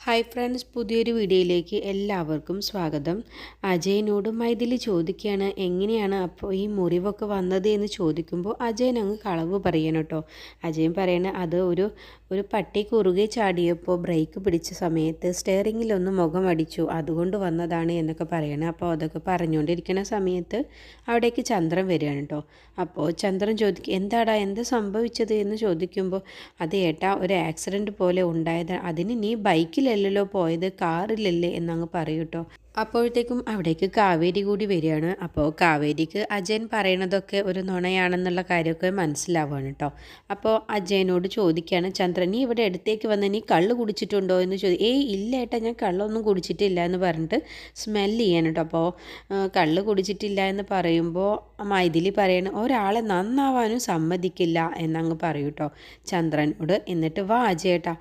Hi friends പുതിയൊരു വീഡിയോയിലേക്ക് എല്ലാവർക്കും സ്വാഗതം. അജയനോട് മൈഥിലി ചോദിക്കുകയാണ് എങ്ങനെയാണ് അപ്പോൾ ഈ മുറിവൊക്കെ വന്നത് എന്ന് ചോദിക്കുമ്പോൾ അജയൻ അങ്ങ് കളവ് പറയണം കേട്ടോ. അജയൻ പറയണ അത് ഒരു ഒരു പട്ടി കുറുകെ ചാടിയപ്പോൾ ബ്രേക്ക് പിടിച്ച സമയത്ത് സ്റ്റെയറിങ്ങിലൊന്ന് മുഖം അടിച്ചു അതുകൊണ്ട് വന്നതാണ് എന്നൊക്കെ പറയണം. അപ്പോൾ അതൊക്കെ പറഞ്ഞുകൊണ്ടിരിക്കുന്ന സമയത്ത് അവിടേക്ക് ചന്ദ്രൻ വരികയാണ് കേട്ടോ. അപ്പോൾ ചന്ദ്രൻ ചോദിക്കും എന്താടാ എന്താ സംഭവിച്ചത് എന്ന് ചോദിക്കുമ്പോൾ അത് ഏട്ടാ ഒരു ആക്സിഡന്റ് പോലെ ഉണ്ടായത് അതിന് നീ ബൈക്കിലല്ലല്ലോ പോയത് കാറിലല്ലേ എന്നങ്ങ് പറയൂ കേട്ടോ അപ്പോഴത്തേക്കും അവിടേക്ക് കാവേരി കൂടി വരികയാണ്. അപ്പോൾ കാവേരിക്ക് അജയൻ പറയണതൊക്കെ ഒരു നുണയാണെന്നുള്ള കാര്യമൊക്കെ മനസ്സിലാവുകയാണ് കേട്ടോ. അപ്പോൾ അജയനോട് ചോദിക്കുകയാണ് ചന്ദ്രൻ നീ ഇവിടെ അടുത്തേക്ക് വന്ന് നീ കള്ള് കുടിച്ചിട്ടുണ്ടോ? എന്ന് ചോദി ഏയ് ഇല്ല ഏട്ടാ ഞാൻ കള്ളൊന്നും കുടിച്ചിട്ടില്ല എന്ന് പറഞ്ഞിട്ട് സ്മെൽ ചെയ്യാൻ കേട്ടോ. അപ്പോൾ കള്ള് കുടിച്ചിട്ടില്ല എന്ന് പറയുമ്പോൾ മൈഥിലി പറയണ ഒരാളെ നന്നാവാനും സമ്മതിക്കില്ല എന്നങ്ങ് പറയൂ കേട്ടോ. ചന്ദ്രനോട് എന്നിട്ട് വാ അജയേട്ടാ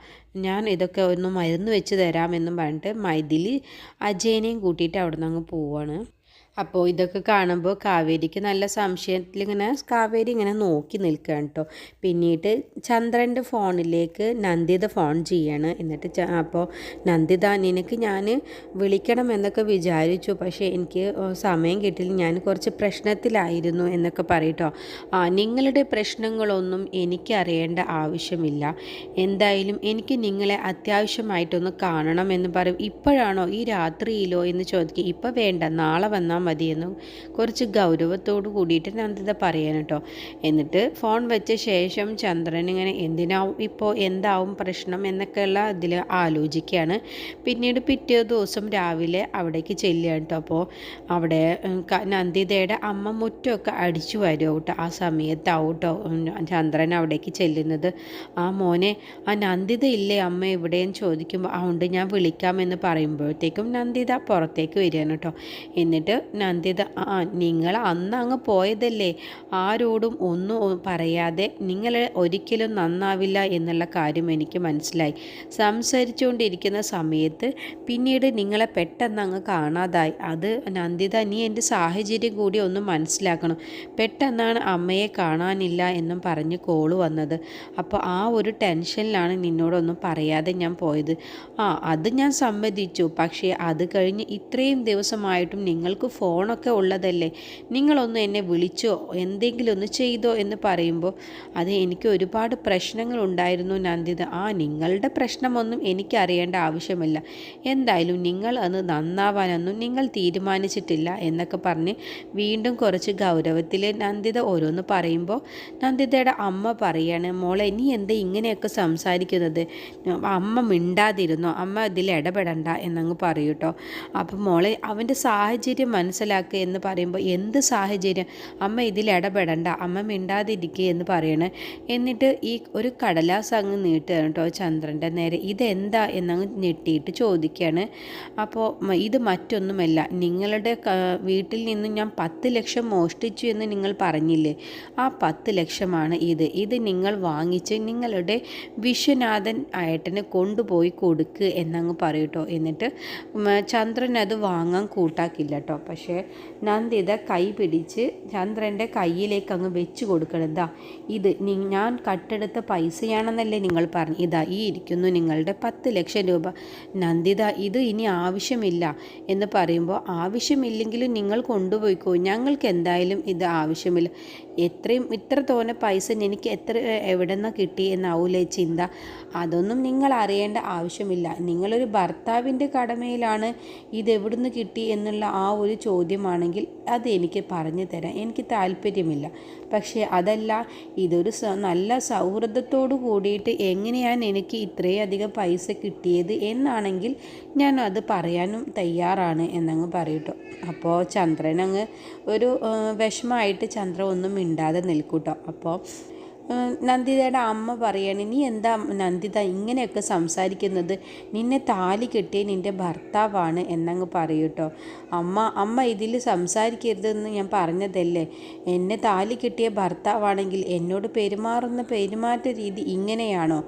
ഞാൻ ഇതൊക്കെ ഒന്ന് മരുന്ന് വെച്ച് തരാമെന്നും പറഞ്ഞിട്ട് മൈഥിലി അജയനെയും കൂട്ടിയിട്ട് അവിടെ നിന്ന് അങ്ങ് പോവാണ്. അപ്പോൾ ഇതൊക്കെ കാണുമ്പോൾ കാവേരിക്ക് നല്ല സംശയത്തിൽ ഇങ്ങനെ കാവേരി ഇങ്ങനെ നോക്കി നിൽക്കുകയാണ് കേട്ടോ പിന്നീട് ചന്ദ്രന്റെ ഫോണിലേക്ക് നന്ദിത ഫോൺ ചെയ്യാണ്. എന്നിട്ട് അപ്പോൾ നന്ദിത നിനക്ക് ഞാൻ വിളിക്കണം എന്നൊക്കെ വിചാരിച്ചു. പക്ഷേ എനിക്ക് സമയം കിട്ടില്ല ഞാൻ കുറച്ച് പ്രശ്നത്തിലായിരുന്നു എന്നൊക്കെ പറയട്ടോ ആ നിങ്ങളുടെ പ്രശ്നങ്ങളൊന്നും എനിക്ക് അറിയേണ്ട ആവശ്യമില്ല. എന്തായാലും എനിക്ക് നിങ്ങളെ അത്യാവശ്യമായിട്ടൊന്ന് കാണണം എന്ന് പറയും. ഇപ്പോഴാണോ ഈ രാത്രിയിലോ എന്ന് ചോദിക്കുക ഇപ്പോൾ വേണ്ട നാളെ വന്നാൽ മതിയെന്ന് കുറച്ച് ഗൗരവത്തോട് കൂടിയിട്ട് നന്ദിത പറയാൻ കേട്ടോ എന്നിട്ട് ഫോൺ വെച്ച ശേഷം ചന്ദ്രൻ ഇങ്ങനെ എന്തിനാവും ഇപ്പോൾ എന്താവും പ്രശ്നം എന്നൊക്കെയുള്ള ഇതിൽ ആലോചിക്കുകയാണ്. പിന്നീട് പിറ്റേ ദിവസം രാവിലെ അവിടേക്ക് ചെല്ലുക കേട്ടോ അപ്പോൾ അവിടെ നന്ദിതയുടെ അമ്മ മുറ്റമൊക്കെ അടിച്ചു വരുമോ കേട്ടോ ആ സമയത്താവും കേട്ടോ ചന്ദ്രൻ അവിടേക്ക് ചെല്ലുന്നത്. ആ മോനെ ആ നന്ദിത ഇല്ലേ അമ്മ എവിടെയെന്ന് ചോദിക്കുമ്പോൾ അതുകൊണ്ട് ഞാൻ വിളിക്കാമെന്ന് പറയുമ്പോഴത്തേക്കും നന്ദിത പുറത്തേക്ക് വരികയാണ് കേട്ടോ എന്നിട്ട് നന്ദിത ആ നിങ്ങൾ അന്ന് അങ്ങ് പോയതല്ലേ? ആരോടും ഒന്നും പറയാതെ നിങ്ങൾ ഒരിക്കലും നന്നാവില്ല എന്നുള്ള കാര്യം എനിക്ക് മനസ്സിലായി. സംസാരിച്ചുകൊണ്ടിരിക്കുന്ന സമയത്ത് പിന്നീട് നിങ്ങളെ പെട്ടെന്ന് അങ്ങ് കാണാതായി. അത് നന്ദിത നീ എന്റെ സാഹചര്യം കൂടി ഒന്ന് മനസ്സിലാക്കണം. പെട്ടെന്നാണ് അമ്മയെ കാണാനില്ല എന്നും പറഞ്ഞ് കോൾ വന്നത്. അപ്പോൾ ആ ഒരു ടെൻഷനിലാണ് നിന്നോടൊന്നും പറയാതെ ഞാൻ പോയത്. ആ അത് ഞാൻ സമ്മതിച്ചു. പക്ഷേ അത് കഴിഞ്ഞ് ഇത്രയും ദിവസമായിട്ടും നിങ്ങൾക്ക് ഫോണൊക്കെ ഉള്ളതല്ലേ? നിങ്ങളൊന്ന് എന്നെ വിളിച്ചോ? എന്തെങ്കിലും ഒന്ന് ചെയ്തോ എന്ന് പറയുമ്പോൾ അത് എനിക്ക് ഒരുപാട് പ്രശ്നങ്ങൾ ഉണ്ടായിരുന്നു നന്ദിത. ആ നിങ്ങളുടെ പ്രശ്നമൊന്നും എനിക്കറിയേണ്ട ആവശ്യമില്ല. എന്തായാലും നിങ്ങൾ അത് നന്നാവാനൊന്നും നിങ്ങൾ തീരുമാനിച്ചിട്ടില്ല എന്നൊക്കെ പറഞ്ഞ് വീണ്ടും കുറച്ച് ഗൗരവത്തിൽ നന്ദിത ഓരോന്ന് പറയുമ്പോൾ നന്ദിതയുടെ അമ്മ പറയാണ് മോളെ നീ എന്താ ഇങ്ങനെയൊക്കെ സംസാരിക്കുന്നത്? അമ്മ മിണ്ടാതിരുന്നോ? അമ്മ ഇതിൽ ഇടപെടണ്ട എന്നങ്ങ് പറയൂട്ടോ അപ്പം മോളെ അവന്റെ സാഹചര്യം മനസ്സിലാക്കുക എന്ന് പറയുമ്പോൾ എന്ത് സാഹചര്യം? അമ്മ ഇതിൽ ഇടപെടണ്ട അമ്മ മിണ്ടാതിരിക്കുക എന്ന് പറയണേ. എന്നിട്ട് ഈ ഒരു കടലാസ് അങ്ങ് നീട്ടുകയാണ് കേട്ടോ ചന്ദ്രന്റെ നേരെ. ഇതെന്താ എന്നങ്ങ് ഞെട്ടിയിട്ട് ചോദിക്കുകയാണ്. അപ്പോൾ ഇത് മറ്റൊന്നുമല്ല. നിങ്ങളുടെ വീട്ടിൽ നിന്നും ഞാൻ പത്ത് ലക്ഷം മോഷ്ടിച്ചു എന്ന് നിങ്ങൾ പറഞ്ഞില്ലേ? ആ പത്ത് ലക്ഷമാണ് ഇത്. ഇത് നിങ്ങൾ വാങ്ങിച്ച് നിങ്ങളുടെ വിശ്വനാഥൻ ആയിട്ടിന് കൊണ്ടുപോയി കൊടുക്കുക എന്നങ്ങ് പറയൂട്ടോ എന്നിട്ട് ചന്ദ്രൻ അത് വാങ്ങാൻ കൂട്ടാക്കില്ല കേട്ടോ. പക്ഷേ നന്ദിത കൈ പിടിച്ച് ചന്ദ്രന്റെ കയ്യിലേക്ക് അങ്ങ് വെച്ച് കൊടുക്കണം. ഇതാ ഇത് ഞാൻ കട്ടെടുത്ത പൈസയാണെന്നല്ലേ നിങ്ങൾ പറഞ്ഞു. ഇതാ ഈ ഇരിക്കുന്നു നിങ്ങളുടെ പത്ത് ലക്ഷം രൂപ. നന്ദിത ഇത് ഇനി ആവശ്യമില്ല എന്ന് പറയുമ്പോൾ ആവശ്യമില്ലെങ്കിലും നിങ്ങൾ കൊണ്ടുപോയിക്കോ. ഞങ്ങൾക്ക് എന്തായാലും ഇത് ആവശ്യമില്ല. എത്രയും ഇത്ര തോന്നെ പൈസ എനിക്ക് എത്ര എവിടെ നിന്നാണ് കിട്ടി എന്നാവൂലേ ചിന്ത. അതൊന്നും നിങ്ങൾ അറിയേണ്ട ആവശ്യമില്ല. നിങ്ങളൊരു ഭർത്താവിന്റെ കടമയിലാണ് ഇത് നിന്ന് കിട്ടി എന്നുള്ള ആ ഒരു ചോദ്യമാണെങ്കിൽ അത് എനിക്ക് പറഞ്ഞു തരാം എനിക്ക് താല്പര്യമില്ല. പക്ഷേ അതല്ല ഇതൊരു നല്ല സൗഹൃദത്തോടു കൂടിയിട്ട് എങ്ങനെയാണ് എനിക്ക് ഇത്രയധികം പൈസ കിട്ടിയത് എന്നാണെങ്കിൽ ഞാൻ അത് പറയാനും തയ്യാറാണ് എന്നങ്ങ് പറയട്ടോ അപ്പോൾ ചന്ദ്രൻ അങ്ങ് ഒരു വിഷമമായിട്ട് ചന്ദ്രൻ ഒന്നും മിണ്ടാതെ നിൽക്കൂട്ടോ. അപ്പോൾ നന്ദിതയുടെ അമ്മ പറയാണ് നീ എന്താ നന്ദിത ഇങ്ങനെയൊക്കെ സംസാരിക്കുന്നത്? നിന്നെ താലി കെട്ടിയ നിന്റെ ഭർത്താവാണ് എന്നങ്ങ് പറയൂട്ടോ. അമ്മ അമ്മ ഇതിൽ സംസാരിക്കരുതെന്ന് ഞാൻ പറഞ്ഞതല്ലേ? എന്നെ താലി കെട്ടിയ ഭർത്താവാണെങ്കിൽ എന്നോട് പെരുമാറുന്ന പെരുമാറ്റ രീതി ഇങ്ങനെയാണോ?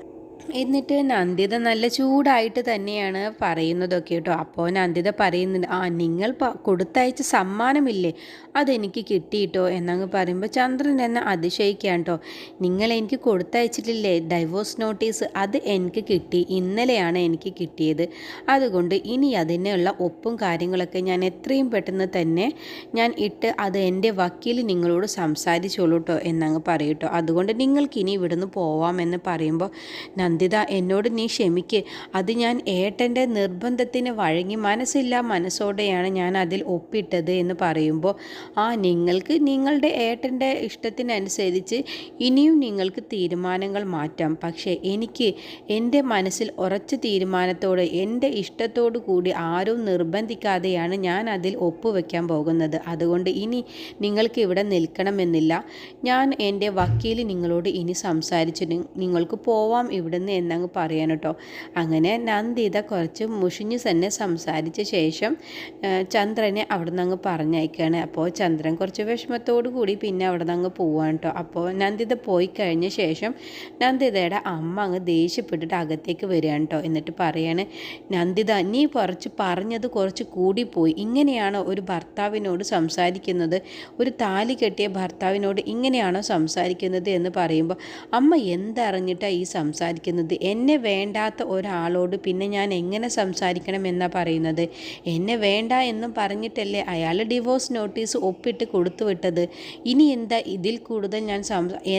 എന്നിട്ട് നന്ദിത നല്ല ചൂടായിട്ട് തന്നെയാണ് പറയുന്നതൊക്കെ കേട്ടോ. അപ്പോൾ നന്ദിത പറയുന്നുണ്ട് ആ നിങ്ങൾ കൊടുത്തയച്ച സമ്മാനമില്ലേ? അതെനിക്ക് കിട്ടിയിട്ടോ? എന്നങ്ങ് പറയുമ്പോൾ ചന്ദ്രൻ എന്നെ അതിശയിക്കാൻ കേട്ടോ. നിങ്ങൾ എനിക്ക് കൊടുത്തയച്ചിട്ടില്ലേ? ഡൈവോഴ്സ് നോട്ടീസ് അത് എനിക്ക് കിട്ടി. ഇന്നലെയാണ് എനിക്ക് കിട്ടിയത്. അതുകൊണ്ട് ഇനി അതിനുള്ള ഒപ്പും കാര്യങ്ങളൊക്കെ ഞാൻ എത്രയും പെട്ടെന്ന് തന്നെ ഞാൻ ഇട്ട് അത് എന്റെ വക്കീൽ നിങ്ങളോട് സംസാരിച്ചോളൂ കേട്ടോ എന്നങ്ങ് പറയൂട്ടോ അതുകൊണ്ട് നിങ്ങൾക്ക് ഇനി ഇവിടുന്ന് പോവാമെന്ന് പറയുമ്പോൾ നന്ദിത എന്നോട് നീ ക്ഷമിക്ക്. അത് ഞാൻ ഏട്ടന്റെ നിർബന്ധത്തിന് വഴങ്ങി മനസ്സില്ല മനസ്സോടെയാണ് ഞാൻ അതിൽ ഒപ്പിട്ടത് എന്ന് പറയുമ്പോൾ ആ നിങ്ങൾക്ക് നിങ്ങളുടെ ഏട്ടന്റെ ഇഷ്ടത്തിനനുസരിച്ച് ഇനിയും നിങ്ങൾക്ക് തീരുമാനങ്ങൾ മാറ്റാം. പക്ഷേ എനിക്ക് എന്റെ മനസ്സിൽ ഉറച്ച തീരുമാനത്തോടെ എന്റെ ഇഷ്ടത്തോടു കൂടി ആരും നിർബന്ധിക്കാതെയാണ് ഞാൻ അതിൽ ഒപ്പുവെക്കാൻ പോകുന്നത്. അതുകൊണ്ട് ഇനി നിങ്ങൾക്ക് ഇവിടെ നിൽക്കണമെന്നില്ല. ഞാൻ എന്റെ വക്കീൽ നിങ്ങളോട് ഇനി സംസാരിച്ചു നിങ്ങൾക്ക് പോവാം ഇവിടുന്ന് എന്നങ്ങ് പറയാൻ കേട്ടോ. അങ്ങനെ നന്ദിത കുറച്ച് മുഷിഞ്ഞ് തന്നെ സംസാരിച്ച ശേഷം ചന്ദ്രനെ അവിടെ നിന്ന് അങ്ങ് പറഞ്ഞയക്കുകയാണ് അപ്പോൾ ചന്ദ്രൻ കുറച്ച് വിഷമത്തോടു കൂടി പിന്നെ നിന്ന് അങ്ങ് പോവാണ് കേട്ടോ. അപ്പോൾ നന്ദിത പോയി കഴിഞ്ഞ ശേഷം നന്ദിതയുടെ അമ്മ അങ്ങ് ദേഷ്യപ്പെട്ടിട്ട് അകത്തേക്ക് വരികയാണ് കേട്ടോ. എന്നിട്ട് പറയാണ് നന്ദിത നീ കുറച്ച് പറഞ്ഞത് കുറച്ച് കൂടിപ്പോയി ഇങ്ങനെയാണോ ഒരു ഭർത്താവിനോട് സംസാരിക്കുന്നത്? ഒരു താലി കെട്ടിയ ഭർത്താവിനോട് ഇങ്ങനെയാണോ സംസാരിക്കുന്നത്? എന്ന് പറയുമ്പോൾ അമ്മ എന്തറിഞ്ഞിട്ടാണ് ഈ സംസാരിക്കുന്നത് എന്നെ വേണ്ടാത്ത ഒരാളോട് പിന്നെ ഞാൻ എങ്ങനെ സംസാരിക്കണം എന്നാണ് പറയുന്നത്? എന്നെ വേണ്ട എന്നും പറഞ്ഞിട്ടല്ലേ അയാൾ ഡിവോഴ്സ് നോട്ടീസ് ഒപ്പിട്ട് കൊടുത്തു വിട്ടത്? ഇനി എന്താ ഇതിൽ കൂടുതൽ ഞാൻ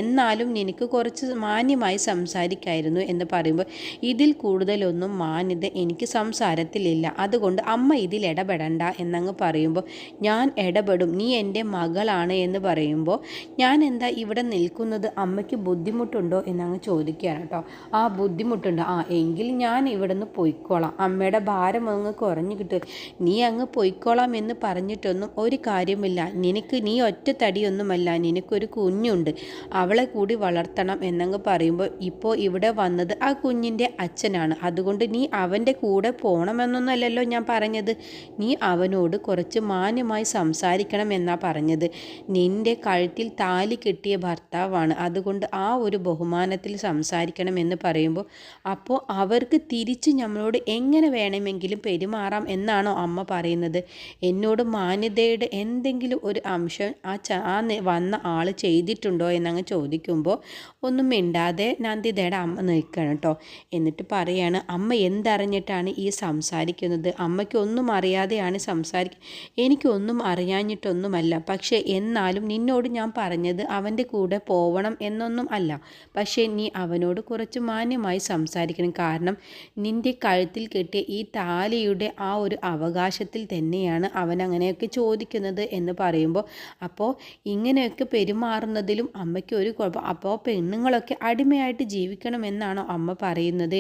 എന്നാലും എനിക്ക് കുറച്ച് മാന്യമായി സംസാരിക്കായിരുന്നു എന്ന് പറയുമ്പോൾ ഇതിൽ കൂടുതലൊന്നും മാന്യത എനിക്ക് സംസാരത്തിലില്ല. അതുകൊണ്ട് അമ്മ ഇതിൽ ഇടപെടണ്ട എന്നങ്ങ് പറയുമ്പോൾ ഞാൻ ഇടപെടും. നീ എന്റെ മകളാണ് എന്ന് പറയുമ്പോൾ ഞാൻ എന്താ ഇവിടെ നിൽക്കുന്നത്? അമ്മയ്ക്ക് ബുദ്ധിമുട്ടുണ്ടോ? എന്നങ്ങ് ചോദിക്കുകയാണ് കേട്ടോ. ബുദ്ധിമുട്ടുണ്ട്. ആ എങ്കിൽ ഞാൻ ഇവിടെ നിന്ന് പോയിക്കോളാം. അമ്മയുടെ ഭാരം അങ്ങ് കുറഞ്ഞു കിട്ടും. നീ അങ്ങ് പോയിക്കോളാം എന്ന് പറഞ്ഞിട്ടൊന്നും ഒരു കാര്യമില്ല നിനക്ക് നീ ഒറ്റ തടിയൊന്നുമല്ല. നിനക്കൊരു കുഞ്ഞുണ്ട്. അവളെ കൂടി വളർത്തണം എന്നങ്ങ് പറയുമ്പോൾ ഇപ്പോൾ ഇവിടെ വന്നത് ആ കുഞ്ഞിന്റെ അച്ഛനാണ്. അതുകൊണ്ട് നീ അവന്റെ കൂടെ പോകണമെന്നൊന്നല്ലല്ലോ ഞാൻ പറഞ്ഞത്. നീ അവനോട് കുറച്ച് മാന്യമായി സംസാരിക്കണം എന്നാ പറഞ്ഞത്. നിന്റെ കഴുത്തിൽ താലി കെട്ടിയ ഭർത്താവാണ്. അതുകൊണ്ട് ആ ഒരു ബഹുമാനത്തിൽ സംസാരിക്കണം എന്ന് പറയുമ്പോൾ അപ്പോൾ അവർക്ക് തിരിച്ച് നമ്മളോട് എങ്ങനെ വേണമെങ്കിലും പെരുമാറാം എന്നാണോ അമ്മ പറയുന്നത്. എന്നോട് മാന്യതയുടെ എന്തെങ്കിലും ഒരു അംശം ആ ച ആ വന്ന ആൾ ചെയ്തിട്ടുണ്ടോ എന്നങ്ങ് ചോദിക്കുമ്പോൾ ഒന്നും മിണ്ടാതെ നന്ദിതയുടെ അമ്മ നിൽക്കണം കേട്ടോ എന്നിട്ട് പറയാണ് അമ്മ എന്തറിഞ്ഞിട്ടാണ് ഈ സംസാരിക്കുന്നത്? അമ്മയ്ക്ക് ഒന്നും അറിയാതെയാണ് സംസാരിക്കുക എനിക്കൊന്നും അറിയാഞ്ഞിട്ടൊന്നുമല്ല. പക്ഷേ എന്നാലും നിന്നോട് ഞാൻ പറഞ്ഞത് അവന്റെ കൂടെ പോവണം എന്നൊന്നും അല്ല. പക്ഷേ നീ അവനോട് കുറച്ച് മാന്യമായി സംസാരിക്കണം. കാരണം നിന്റെ കഴുത്തിൽ കെട്ടിയ ഈ താലിയുടെ ആ ഒരു അവകാശത്തിൽ തന്നെയാണ് അവൻ അങ്ങനെയൊക്കെ ചോദിക്കുന്നത് എന്ന് പറയുമ്പോൾ അപ്പോൾ ഇങ്ങനെയൊക്കെ പെരുമാറുന്നതിലും അമ്മയ്ക്ക് ഒരു കുഴപ്പം. അപ്പോൾ പെണ്ണുങ്ങളൊക്കെ അടിമയായിട്ട് ജീവിക്കണമെന്നാണോ അമ്മ പറയുന്നത്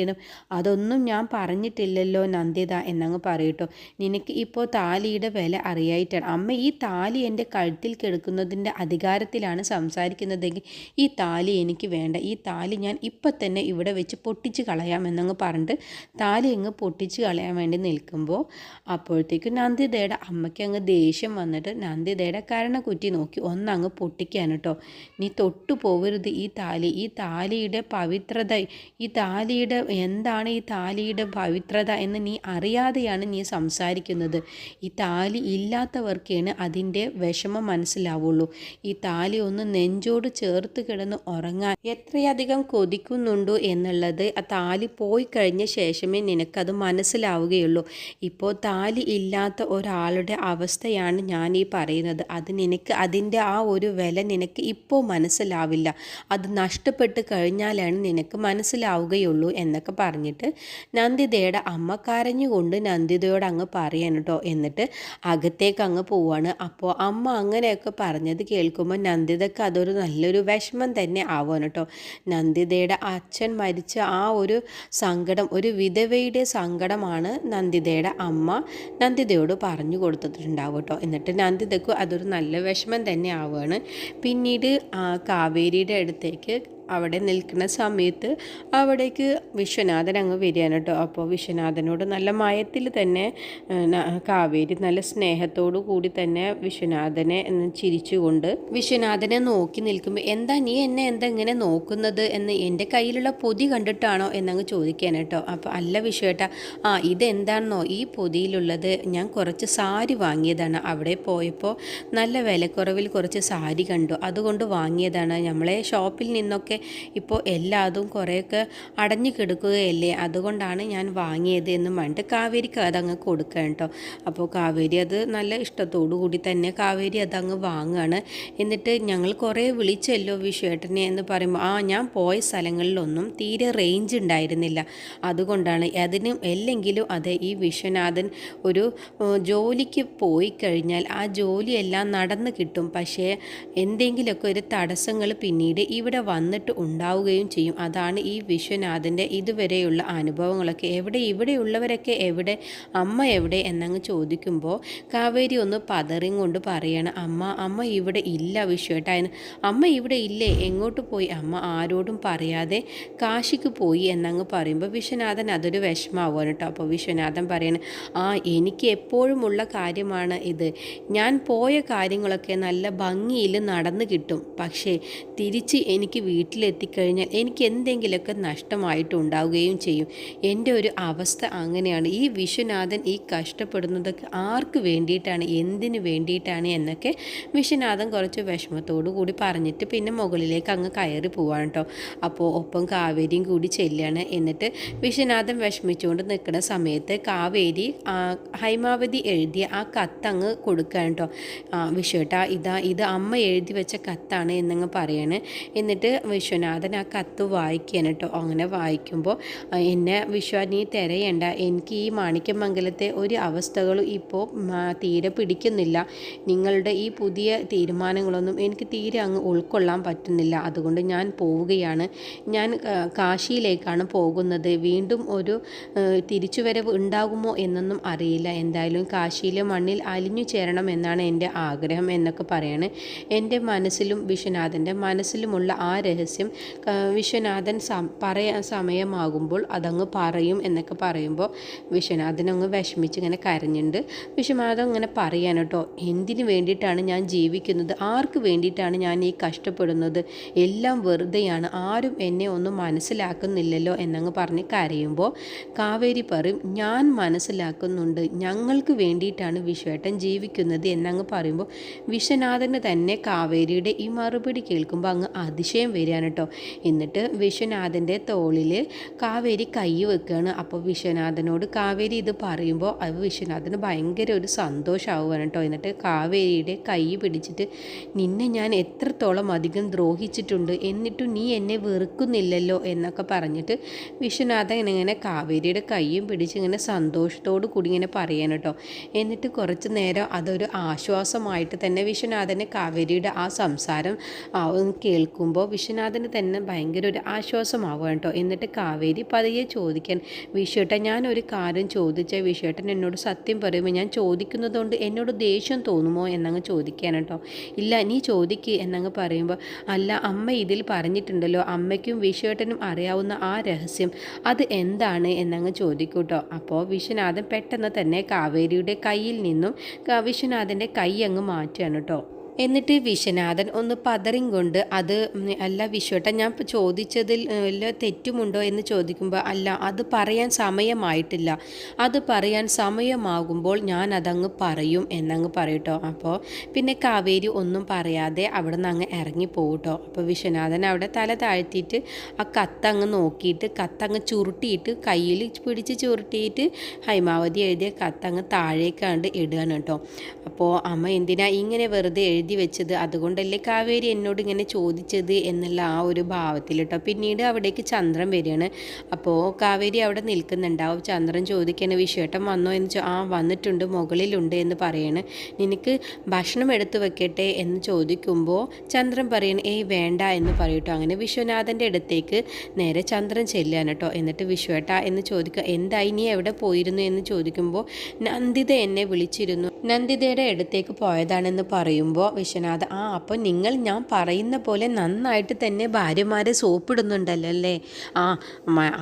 അതൊന്നും ഞാൻ പറഞ്ഞിട്ടില്ലല്ലോ നന്ദിത എന്നങ്ങ് പറയട്ടോ. നിനക്ക് ഇപ്പോൾ താലിയുടെ വില അറിയായിട്ടാണ്. അമ്മ ഈ താലി എന്റെ കഴുത്തിൽ കിടക്കുന്നതിന്റെ അധികാരത്തിലാണ് സംസാരിക്കുന്നതെങ്കിൽ ഈ താലി എനിക്ക് വേണ്ട. ഈ താലി ഞാൻ ഇപ്പം തന്നെ ഇവിടെ വെച്ച് പൊട്ടിച്ച് കളയാമെന്നങ്ങ് പറഞ്ഞിട്ട് താലി അങ്ങ് പൊട്ടിച്ച് കളയാൻ വേണ്ടി നിൽക്കുമ്പോൾ അപ്പോഴത്തേക്കും നന്ദിതയുടെ അമ്മയ്ക്ക് അങ്ങ് ദേഷ്യം വന്നിട്ട് നന്ദിതയുടെ കരണക്കുറ്റി നോക്കി ഒന്നങ്ങ് പൊട്ടിക്കാൻ കേട്ടോ നീ തൊട്ടു പോവരുത് ഈ താലി. ഈ താലിയുടെ പവിത്രത ഈ താലിയുടെ എന്താണ് ഈ താലിയുടെ പവിത്രത എന്ന് നീ അറിയാതെയാണ് നീ സംസാരിക്കുന്നത്. ഈ താലി ഇല്ലാത്തവർക്കാണ് അതിന്റെ വിഷമം മനസ്സിലാവുള്ളൂ. ഈ താലി ഒന്ന് നെഞ്ചോട് ചേർത്ത് കിടന്ന് ഉറങ്ങാൻ എത്രയധികം കൊതിക്കുന്നുണ്ടോ എന്നുള്ളത് ആ താലി പോയി കഴിഞ്ഞ ശേഷമേ നിനക്കത് മനസ്സിലാവുകയുള്ളൂ. ഇപ്പോൾ താലി ഇല്ലാത്ത ഒരാളുടെ അവസ്ഥയാണ് ഞാൻ ഈ പറയുന്നത്. അത് നിനക്ക് അതിന്റെ ആ ഒരു വില നിനക്ക് ഇപ്പോൾ മനസ്സിലാവില്ല. അത് നഷ്ടപ്പെട്ട് കഴിഞ്ഞാലാണ് നിനക്ക് മനസ്സിലാവുകയുള്ളൂ എന്നൊക്കെ പറഞ്ഞിട്ട് നന്ദിതയുടെ അമ്മ കരഞ്ഞുകൊണ്ട് നന്ദിതയോട് അങ്ങ് പറയാൻ കേട്ടോ. എന്നിട്ട് അകത്തേക്ക് അങ്ങ് പോവാണ്. അപ്പോൾ അമ്മ അങ്ങനെയൊക്കെ പറഞ്ഞത് കേൾക്കുമ്പോൾ നന്ദിതക്ക് അതൊരു നല്ലൊരു വിഷമം തന്നെ ആവാണ് കേട്ടോ. നന്ദിതയുടെ അച്ഛൻ മരിച്ച ആ ഒരു സങ്കടം ഒരു വിധവയുടെ സങ്കടമാണ് നന്ദിതയുടെ അമ്മ നന്ദിതയോട് പറഞ്ഞു കൊടുത്തിട്ടുണ്ടാവും കേട്ടോ എന്നിട്ട് നന്ദിതയ്ക്ക് അതൊരു നല്ല വിഷമം തന്നെ ആവുകയാണ്. പിന്നീട് കാവേരിയുടെ അടുത്തേക്ക് അവിടെ നിൽക്കുന്ന സമയത്ത് അവിടേക്ക് വിശ്വനാഥൻ അങ്ങ് വരികയാണ് കേട്ടോ. അപ്പോൾ വിശ്വനാഥനോട് നല്ല മയത്തിൽ തന്നെ കാവേരി നല്ല സ്നേഹത്തോടു കൂടി തന്നെ വിശ്വനാഥനെ ചിരിച്ചുകൊണ്ട് വിശ്വനാഥനെ നോക്കി നിൽക്കുമ്പോൾ എന്താ നീ എന്നെ എന്താ ഇങ്ങനെ നോക്കുന്നത്? എന്ന് എന്റെ കയ്യിലുള്ള പൊതി കണ്ടിട്ടാണോ? എന്നങ്ങ് ചോദിക്കാൻ കേട്ടോ. അപ്പോൾ അല്ല വിശ്വേട്ട ആ ഇതെന്താണെന്നോ ഈ പൊതിയിലുള്ളത് ഞാൻ കുറച്ച് സാരി വാങ്ങിയതാണ്. അവിടെ പോയപ്പോൾ നല്ല വിലക്കുറവിൽ കുറച്ച് സാരി കണ്ടു. അതുകൊണ്ട് വാങ്ങിയതാണ്. നമ്മളെ ഷോപ്പിൽ നിന്നൊക്കെ ഇപ്പോൾ എല്ലാതും കുറേയൊക്കെ അടഞ്ഞു കിടക്കുകയല്ലേ? അതുകൊണ്ടാണ് ഞാൻ വാങ്ങിയത് എന്ന് പറഞ്ഞിട്ട് കാവേരിക്ക് അതങ്ങ് കൊടുക്കുക കേട്ടോ. അപ്പോൾ കാവേരി അത് നല്ല ഇഷ്ടത്തോടു കൂടി തന്നെ കാവേരി അതങ്ങ് വാങ്ങുകയാണ് എന്നിട്ട് ഞങ്ങൾ കുറേ വിളിച്ചല്ലോ വിഷുവേട്ടനെ എന്ന് പറയുമ്പോൾ ആ ഞാൻ പോയ സ്ഥലങ്ങളിലൊന്നും തീരെ റേഞ്ച് ഉണ്ടായിരുന്നില്ല. അതുകൊണ്ടാണ് അതിനും അല്ലെങ്കിലും അതെ ഈ വിശ്വനാഥൻ ഒരു ജോലിക്ക് പോയി കഴിഞ്ഞാൽ ആ ജോലിയെല്ലാം നടന്ന് കിട്ടും. പക്ഷേ എന്തെങ്കിലുമൊക്കെ ഒരു തടസ്സങ്ങൾ പിന്നീട് ഇവിടെ വന്നിട്ട് ഉണ്ടാവുകയും ചെയ്യും. അതാണ് ഈ വിശ്വനാഥന്റെ ഇതുവരെയുള്ള അനുഭവങ്ങളൊക്കെ. എവിടെ ഇവിടെയുള്ളവരൊക്കെ എവിടെ അമ്മ എവിടെ എന്നങ്ങ് ചോദിക്കുമ്പോൾ കാവേരി ഒന്ന് പതറിയും കൊണ്ട് പറയാണ് അമ്മ അമ്മ ഇവിടെ ഇല്ല വിശ്വേട്ടായന് അമ്മ ഇവിടെ ഇല്ലേ? എങ്ങോട്ട് പോയി? അമ്മ ആരോടും പറയാതെ കാശിക്ക് പോയി എന്നങ്ങ് പറയുമ്പോൾ വിശ്വനാഥൻ അതൊരു വിഷമാവുകയാണ് കേട്ടോ അപ്പോൾ വിശ്വനാഥൻ പറയണം ആ എനിക്ക് എപ്പോഴുമുള്ള കാര്യമാണ് ഇത്. ഞാൻ പോയ കാര്യങ്ങളൊക്കെ നല്ല ഭംഗിയിൽ നടന്നു കിട്ടും. പക്ഷേ തിരിച്ച് എനിക്ക് വീട്ടിലെത്തിക്കഴിഞ്ഞാൽ എനിക്ക് എന്തെങ്കിലുമൊക്കെ നഷ്ടമായിട്ടുണ്ടാവുകയും ചെയ്യും. എന്റെ ഒരു അവസ്ഥ അങ്ങനെയാണ്. ഈ വിശ്വനാഥൻ ഈ കഷ്ടപ്പെടുന്നതൊക്കെ ആർക്ക് വേണ്ടിയിട്ടാണ് എന്തിനു വേണ്ടിയിട്ടാണ് എന്നൊക്കെ വിശ്വനാഥൻ കുറച്ച് വിഷമത്തോടു കൂടി പറഞ്ഞിട്ട് പിന്നെ മുകളിലേക്ക് അങ്ങ് കയറി പോവാണ് കേട്ടോ. അപ്പോൾ ഒപ്പം കാവേരിയും കൂടി ചെല്ലുകയാണ് എന്നിട്ട് വിശ്വനാഥൻ വിഷമിച്ചുകൊണ്ട് നിൽക്കുന്ന സമയത്ത് കാവേരി ഹൈമാവതി എഴുതിയ ആ കത്ത് അങ്ങ് കൊടുക്കുകയാണ് കേട്ടോ. വിശ്വട്ടാ ഇതാ ഇത് അമ്മ എഴുതി വെച്ച കത്താണ് എന്നങ്ങ് പറയാണ്. എന്നിട്ട് വിശ്വനാഥൻ ആ കത്ത് വായിക്കുകയാണ് കേട്ടോ. അങ്ങനെ വായിക്കുമ്പോൾ എന്നെ വിശ്വ നീ തിരയണ്ട. എനിക്ക് ഈ മാണിക്യമംഗലത്തെ ഒരു അവസ്ഥകളും ഇപ്പോൾ തീരെ പിടിക്കുന്നില്ല. നിങ്ങളുടെ ഈ പുതിയ തീരുമാനങ്ങളൊന്നും എനിക്ക് തീരെ അങ്ങ് ഉൾക്കൊള്ളാൻ പറ്റുന്നില്ല. അതുകൊണ്ട് ഞാൻ പോവുകയാണ്. ഞാൻ കാശിയിലേക്കാണ് പോകുന്നത്. വീണ്ടും ഒരു തിരിച്ചുവരവ് ഉണ്ടാകുമോ എന്നൊന്നും അറിയില്ല. എന്തായാലും കാശിയിലെ മണ്ണിൽ അലിഞ്ഞു ചേരണം എന്നാണ് എന്റെ ആഗ്രഹം എന്നൊക്കെ പറയാണ്. എന്റെ മനസ്സിലും വിശ്വനാഥന്റെ മനസ്സിലുമുള്ള ആ രഹസ്യം വിശ്വനാഥൻ സം പറയാൻ സമയമാകുമ്പോൾ അതങ്ങ് പറയും എന്നൊക്കെ പറയുമ്പോൾ വിശ്വനാഥൻ അങ്ങ് വിഷമിച്ച് ഇങ്ങനെ കരഞ്ഞുണ്ട്. വിശ്വനാഥൻ ഇങ്ങനെ പറയാൻ കേട്ടോ എന്തിനു വേണ്ടിയിട്ടാണ് ഞാൻ ജീവിക്കുന്നത്? ആർക്ക് വേണ്ടിയിട്ടാണ് ഞാൻ ഈ കഷ്ടപ്പെടുന്നത്? എല്ലാം വെറുതെയാണ്. ആരും എന്നെ ഒന്നും മനസ്സിലാക്കുന്നില്ലല്ലോ എന്നങ്ങ് പറഞ്ഞ് കരയുമ്പോൾ കാവേരി പറയും ഞാൻ മനസ്സിലാക്കുന്നുണ്ട്. ഞങ്ങൾക്ക് വേണ്ടിയിട്ടാണ് വിശ്വേട്ടൻ ജീവിക്കുന്നത് എന്നങ്ങ് പറയുമ്പോൾ വിശ്വനാഥന് തന്നെ കാവേരിയുടെ ഈ മറുപടി കേൾക്കുമ്പോൾ അങ്ങ് അതിശയം വരികയാണ് കേട്ടോ. എന്നിട്ട് വിശ്വനാഥന്റെ തോളിൽ കാവേരി കൈ വെക്കുകയാണ്. അപ്പോൾ വിശ്വനാഥനോട് കാവേരി ഇത് പറയുമ്പോൾ അത് വിശ്വനാഥന് ഭയങ്കര ഒരു സന്തോഷമാവുകയാണ് കേട്ടോ. എന്നിട്ട് കാവേരിയുടെ കൈ പിടിച്ചിട്ട് നിന്നെ ഞാൻ എത്രത്തോളം അധികം ദ്രോഹിച്ചിട്ടുണ്ട് എന്നിട്ടും നീ എന്നെ വെറുക്കുന്നില്ലല്ലോ എന്നൊക്കെ പറഞ്ഞിട്ട് വിശ്വനാഥൻ ഇങ്ങനെ കാവേരിയുടെ കൈയും പിടിച്ച് ഇങ്ങനെ സന്തോഷത്തോടു കൂടി ഇങ്ങനെ പറയാൻ കേട്ടോ. എന്നിട്ട് കുറച്ച് നേരം അതൊരു ആശ്വാസമായിട്ട് തന്നെ വിശ്വനാഥനെ കാവേരിയുടെ ആ സംസാരം കേൾക്കുമ്പോൾ വിശ്വനാഥന് തന്നെ ഭയങ്കര ഒരു ആശ്വാസമാവുക കേട്ടോ. എന്നിട്ട് കാവേരി പതിയെ ചോദിക്കാൻ വിശ്വേട്ടൻ ഞാൻ ഒരു കാര്യം ചോദിച്ച. വിശ്വേട്ടൻ എന്നോട് സത്യം പറയുമ്പോൾ ഞാൻ ചോദിക്കുന്നതുകൊണ്ട് എന്നോട് ദേഷ്യം തോന്നുമോ? എന്നങ്ങ് ചോദിക്കാൻ കേട്ടോ. ഇല്ല നീ ചോദിക്ക് എന്നങ്ങ് പറയുമ്പോൾ അല്ല അമ്മ ഇതിൽ പറഞ്ഞിട്ടുണ്ടല്ലോ. അമ്മയ്ക്കും വിശ്വേട്ടനും അറിയാവുന്ന ആ രഹസ്യം അത് എന്താണ്? എന്നങ്ങ് ചോദിക്കൂട്ടോ അപ്പോൾ വിശ്വനാഥൻ പെട്ടെന്ന് തന്നെ കാവേരിയുടെ കയ്യിൽ നിന്നും വിശ്വനാഥന്റെ കൈ അങ്ങ് മാറ്റുകയാണ് കേട്ടോ. എന്നിട്ട് വിശ്വനാഥൻ ഒന്ന് പതറിയും കൊണ്ട് അത് അല്ല വിശ്വട്ട ഞാൻ ചോദിച്ചതിൽ വല്ല തെറ്റുമുണ്ടോ എന്ന് ചോദിക്കുമ്പോൾ അല്ല അത് പറയാൻ സമയമായിട്ടില്ല. അത് പറയാൻ സമയമാകുമ്പോൾ ഞാൻ അതങ്ങ് പറയും എന്നങ്ങ് പറയട്ടോ. അപ്പോൾ പിന്നെ കാവേരി ഒന്നും പറയാതെ അവിടെ നിന്ന് അങ്ങ് ഇറങ്ങി പോകട്ടോ അപ്പോൾ വിശ്വനാഥൻ അവിടെ തല താഴ്ത്തിയിട്ട് ആ കത്തങ്ങ് നോക്കിയിട്ട് കത്തങ്ങ് ചുരുട്ടിയിട്ട് കയ്യിൽ പിടിച്ച് ചുരുട്ടിയിട്ട് ഹൈമാവതി എഴുതിയ കത്തങ്ങ് താഴേക്കാണ്ട് ഇടുകയാണ് കേട്ടോ. അപ്പോൾ അമ്മ എന്തിനാ ഇങ്ങനെ വെറുതെ എഴുതി എഴുതി വെച്ചത്. അതുകൊണ്ടല്ലേ കാവേരി എന്നോട് ഇങ്ങനെ ചോദിച്ചത് എന്നുള്ള ആ ഒരു ഭാവത്തിൽ കേട്ടോ പിന്നീട് അവിടേക്ക് ചന്ദ്രൻ വരികയാണ്. അപ്പോൾ കാവേരി അവിടെ നിൽക്കുന്നുണ്ടാവും ചന്ദ്രൻ ചോദിക്കണ വിശേഷം വന്നോ? എന്ന് ചോ ആ വന്നിട്ടുണ്ട്. മുകളിലുണ്ട് എന്ന് പറയണ്. നിനക്ക് ഭക്ഷണം എടുത്തു വെക്കട്ടെ? എന്ന് ചോദിക്കുമ്പോൾ ചന്ദ്രൻ പറയണ ഏയ് വേണ്ട എന്ന് പറയട്ടോ അങ്ങനെ വിശ്വനാഥന്റെ അടുത്തേക്ക് നേരെ ചന്ദ്രൻ ചെല്ലുകയാണ് കേട്ടോ എന്നിട്ട് വിശ്വേട്ട എന്ന് ചോദിക്കുക എന്തായി? നീ എവിടെ പോയിരുന്നു? എന്ന് ചോദിക്കുമ്പോൾ നന്ദിത എന്നെ വിളിച്ചിരുന്നു. നന്ദിതയുടെ അടുത്തേക്ക് പോയതാണെന്ന് പറയുമ്പോൾ വിശ്വനാഥ്. ആ അപ്പോൾ നിങ്ങൾ ഞാൻ പറയുന്ന പോലെ നന്നായിട്ട് തന്നെ ഭാര്യമാരെ സോപ്പിടുന്നുണ്ടല്ലോ അല്ലേ ആ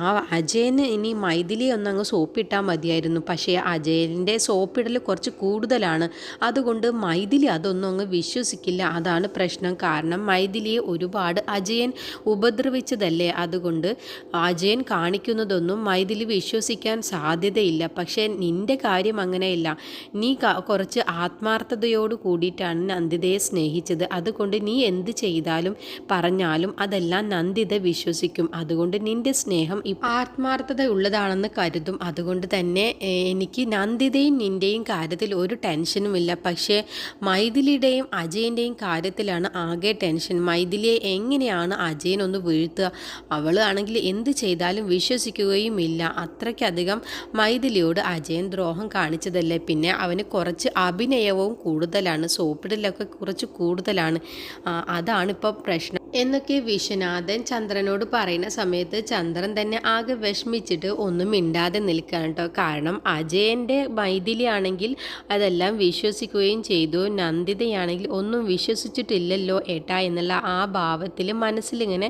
ആ അജയന് ഇനി മൈഥിലി ഒന്നങ്ങ് സോപ്പിട്ടാൽ മതിയായിരുന്നു. പക്ഷേ അജയന്റെ സോപ്പിടൽ കുറച്ച് കൂടുതലാണ്. അതുകൊണ്ട് മൈഥിലി അതൊന്നും അങ്ങ് വിശ്വസിക്കില്ല. അതാണ് പ്രശ്നം. കാരണം മൈഥിലിയെ ഒരുപാട് അജയൻ ഉപദ്രവിച്ചതല്ലേ? അതുകൊണ്ട് അജയൻ കാണിക്കുന്നതൊന്നും മൈഥിലി വിശ്വസിക്കാൻ സാധ്യതയില്ല. പക്ഷേ നിന്റെ കാര്യം അങ്ങനെയില്ല. നീ കുറച്ച് ആത്മാർത്ഥതയോട് കൂടിയിട്ടാണ് നന്ദിതയെ സ്നേഹിച്ചത്. അതുകൊണ്ട് നീ എന്ത് ചെയ്താലും പറഞ്ഞാലും അതെല്ലാം നന്ദിത വിശ്വസിക്കും. അതുകൊണ്ട് നിന്റെ സ്നേഹം ആത്മാർത്ഥത ഉള്ളതാണെന്ന് കരുതും. അതുകൊണ്ട് തന്നെ എനിക്ക് നന്ദിതയും നിന്റെയും കാര്യത്തിൽ ഒരു ടെൻഷനുമില്ല പക്ഷേ മൈഥിലിയുടെയും അജയന്റെയും കാര്യത്തിലാണ് ആകെ ടെൻഷൻ. മൈഥിലിയെ എങ്ങനെയാണ് അജയൻ ഒന്ന് വീഴ്ത്തുക? അവൾ ആണെങ്കിൽ എന്ത് ചെയ്താലും വിശ്വസിക്കുകയും ഇല്ല. അത്രയ്ക്കധികം മൈഥിലിയോട് അജയൻ ദ്രോഹം കാണിച്ചതല്ലേ? പിന്നെ അവന് കുറച്ച് അഭിനയവും കൂടുതലാണ്. സോപ്പിടലൊക്കെ കുറച്ച് കൂടുതലാണ്. അതാണ് ഇപ്പോൾ പ്രശ്നം. എന്നൊക്കെ വിശ്വനാഥൻ ചന്ദ്രനോട് പറയുന്ന സമയത്ത് ചന്ദ്രൻ തന്നെ ആകെ വിഷമിച്ചിട്ട് ഒന്നും മിണ്ടാതെ നിൽക്കുകയാണ് കേട്ടോ. കാരണം അജയന്റെ മൈഥിലിയാണെങ്കിൽ അതെല്ലാം വിശ്വസിക്കുകയും ചെയ്തു. നന്ദിതയാണെങ്കിൽ ഒന്നും വിശ്വസിച്ചിട്ടില്ലല്ലോ ഏട്ടാ എന്നുള്ള ആ ഭാവത്തിൽ മനസ്സിലിങ്ങനെ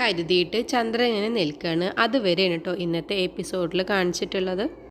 കരുതിയിട്ട് ചന്ദ്രൻ ഇങ്ങനെ നിൽക്കുകയാണ്. അതുവരെയാണ് കേട്ടോ ഇന്നത്തെ എപ്പിസോഡിൽ കാണിച്ചിട്ടുള്ളത്.